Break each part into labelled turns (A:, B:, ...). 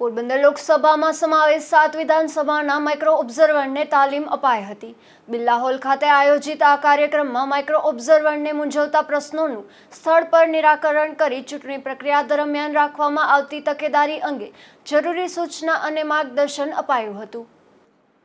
A: પોરબંદર લોકસભામાં સમાવેશ સાત વિધાનસભાના માઇક્રો ઓબ્ઝર્વરને તાલીમ અપાઈ હતી. બિલ્લા હોલ ખાતે આયોજિત આ કાર્યક્રમમાં માઇક્રો ઓબ્ઝર્વરને મૂંઝવતા પ્રશ્નોનું સ્થળ પર નિરાકરણ કરી ચૂંટણી પ્રક્રિયા દરમિયાન રાખવામાં આવતી તકેદારી અંગે જરૂરી સૂચના અને માર્ગદર્શન અપાયું હતું.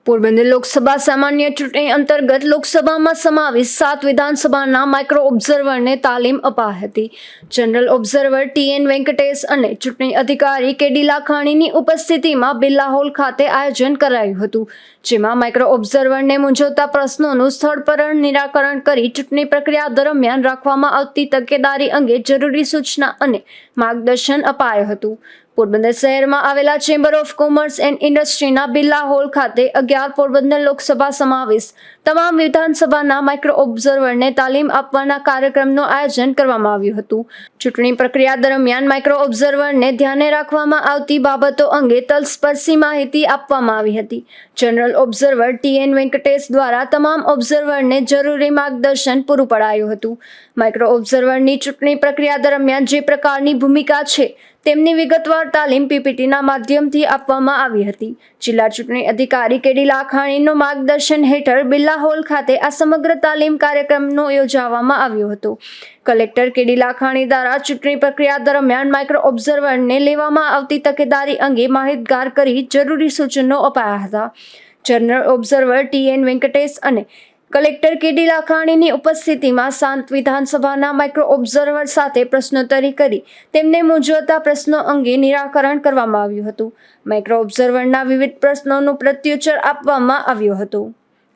A: પોરબંદર લોકસભા સામાન્ય ચૂંટણી અંતર્ગત લોકસભામાં સમાવેશ સાત વિધાનસભાના માઇક્રો ઓબ્ઝર્વરને તાલીમ અપાઈ હતી. General observer T N Venkatesh અને ચૂંટણી અધિકારી કે ડી લાખાણીની ઉપસ્થિતિમાં બિરલા હોલ ખાતે આયોજન કરાયું હતું, જેમાં માઇક્રો ઓબ્ઝર્વરને મૂંઝવતા પ્રશ્નોનું સ્થળ પર નિરાકરણ કરી ચૂંટણી પ્રક્રિયા દરમિયાન રાખવામાં આવતી તકેદારી અંગે જરૂરી સૂચના અને માર્ગદર્શન અપાયું હતું. પોરબંદર શહેરમાં આવેલા ચેમ્બર ઓફ કોમર્સ એન્ડ ઇન્ડસ્ટ્રીના બિરલા હોલ ખાતે અગિયાર પોરબંદર લોકસભા સમાવેશ તમામ વિધાનસભાના માઇક્રો ઓબ્ઝર્વરને તાલીમ આપવાના કાર્યક્રમનું આયોજન કરવામાં આવ્યું હતું. ચૂંટણી પ્રક્રિયા દરમિયાન માઇક્રો ઓબ્ઝર્વરને ધ્યાને રાખવામાં આવતી બાબતો અંગે તલસ્પર્શી માહિતી આપવામાં આવી હતી. General observer T N Venkatesh દ્વારા તમામ ઓબ્ઝર્વરને જરૂરી માર્ગદર્શન પૂરું પડાયું હતું. માઇક્રો ઓબ્ઝર્વરની ચૂંટણી પ્રક્રિયા દરમિયાન જે પ્રકારની ભૂમિકા છે તેમની વિગતવાર તાલીમ પીપીટીના માધ્યમથી આપવામાં આવી હતી. જિલ્લા ચૂંટણી અધિકારી કેડી લાખાણીનું માર્ગદર્શન હેઠળ હોલ ખાતે આ સમગ્ર તાલીમ કાર્યક્રમનો યોજાવામાં આવ્યો હતો. કલેક્ટર કેડી લાખાણી દ્વારા ચૂંટણી પ્રક્રિયા દરમિયાન માઇક્રો ઓબ્ઝર્વરને લેવામાં આવતી તકેદારી અંગે માહિતગાર કરી જરૂરી સૂચનો અપાયા હતા. General observer T N Venkatesh અને કલેક્ટર કેડી લાખાણીની ઉપસ્થિતિમાં શાંત વિધાનસભાના માઇક્રો ઓબ્ઝર્વર સાથે પ્રશ્નોત્તરી કરી તેમને મૂંઝવતા પ્રશ્નો અંગે નિરાકરણ કરવામાં આવ્યું હતું. માઇક્રો ઓબ્ઝર્વરના વિવિધ પ્રશ્નોનું પ્રત્યુત્તર આપવામાં આવ્યું હતો.